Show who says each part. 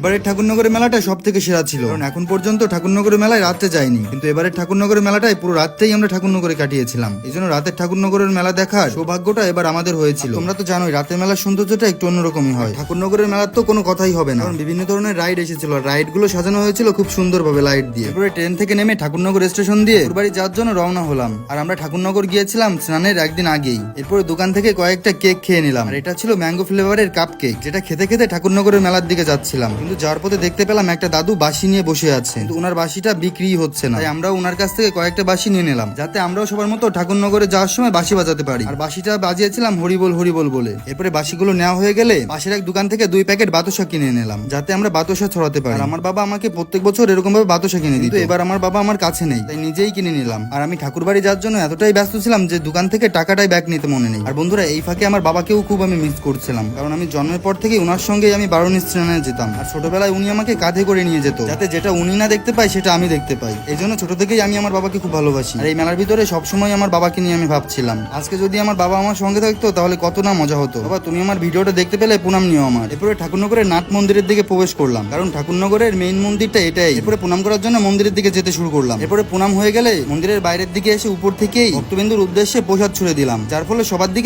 Speaker 1: এবারের ঠাকুরনগরের মেলাটা সব থেকে সেরা ছিল। কারণ এখন পর্যন্ত ঠাকুরনগরের মেলায় রাতে যায়নি। কিন্তু এবারের ঠাকুরনগরের মেলাটায় পুরো রাতটাই আমরা ঠাকুরনগরে কাটিয়েছিলাম। এই জন্য রাতের ঠাকুরনগরের মেলা দেখার সৌভাগ্যটা এবার আমাদের হয়েছিল। তোমরা তো জানোই, রাতের মেলার সৌন্দর্যটা একটু অন্যরকমই হয়। ঠাকুরনগরের মেলার তো কোনো কথাই হবে না। কারণ বিভিন্ন ধরনের রাইড এসেছিল। রাইডগুলো সাজানো হয়েছিল খুব সুন্দরভাবে লাইট দিয়ে। এরপরে ট্রেন থেকে নেমে ঠাকুরনগর স্টেশন দিয়ে বাড়ি যাওয়ার জন্য রওনা হলাম। আর আমরা ঠাকুরনগর গিয়েছিলাম স্নানের একদিন আগেই। এরপরে দোকান থেকে কয়েকটা কেক খেয়ে নিলাম। আর এটা ছিল ম্যাঙ্গো ফ্লেভারের কাপ কেক, যেটা খেতে খেতে ঠাকুরনগরের মেলার দিকে যাচ্ছিলাম। কিন্তু যাওয়ার পথে দেখতে পেলাম একটা দাদু বাসি নিয়ে বসে আছে। ওনার বাসিটা বিক্রি হচ্ছে না। তাই আমরাও ওনার কাছ থেকে কয়েকটা বাসি নিয়ে নিলাম, যাতে আমরাও সবার মতো ঠাকুরনগরে যাওয়ার সময় বাসি বাজাতে পারি। আর বাসিটা বাজিয়েছিলাম হরিবল হরিবল বলে। এরপরে বাসিগুলো নেওয়া হয়ে গেলে পাশের এক দোকান থেকে দুই প্যাকেট বাতাসা কিনে নিলাম, যাতে আমরা বাতাসা ছড়াতে পারি। আমার বাবা আমাকে প্রত্যেক বছর এরকম ভাবে বাতাসা কিনে দিত। এবার আমার বাবা আমার কাছে নেই, তাই নিজেই কিনে নিলাম। আর আমি ঠাকুর বাড়ি যাওয়ার জন্য এতটাই ব্যস্ত ছিলাম যে দোকান থেকে টাকাটাই ব্যাগ নিতে মনে নেই। আর বন্ধুরা, এই ফাঁকে আমার বাবাকেও খুব আমি মিস করছিলাম। কারণ আমি জন্মের পর থেকে ওনার সঙ্গেই আমি বারণ স্নানে যেতাম। আর ছোটবেলায় উনি আমাকে কাঁধে করে নিয়ে যেত। যাতে যেটা উনি না দেখতে পায়, সেটা আমি দেখতে পাই। এই জন্য ছোট থেকেই আমি আমার বাবাকে খুব ভালোবাসি। আর এই মেলার ভিতরে সবসময় আমার বাবাকে নিয়ে আমি ভাবছিলাম। আজকে যদি আমার বাবা আমার সঙ্গে থাকতো, তাহলে কত না মজা হতো। বাবা, তুমি আমার ভিডিওটা দেখতে পেলে প্রণাম নিও আমার। এরপরে ঠাকুরনগরের নাট মন্দিরের দিকে প্রবেশ করলাম। কারণ ঠাকুরনগরের মেইন মন্দিরটা এটাই। এরপরে প্রণাম করার জন্য মন্দিরের দিকে যেতে শুরু করলাম। এরপরে প্রণাম হয়ে গেলে মন্দিরের বাইরের দিকে এসে উপর থেকেই ভক্তবিন্দুর উদ্দেশ্যে প্রসাদ ছুড়ে দিলাম। যার ফলে সবার দিকে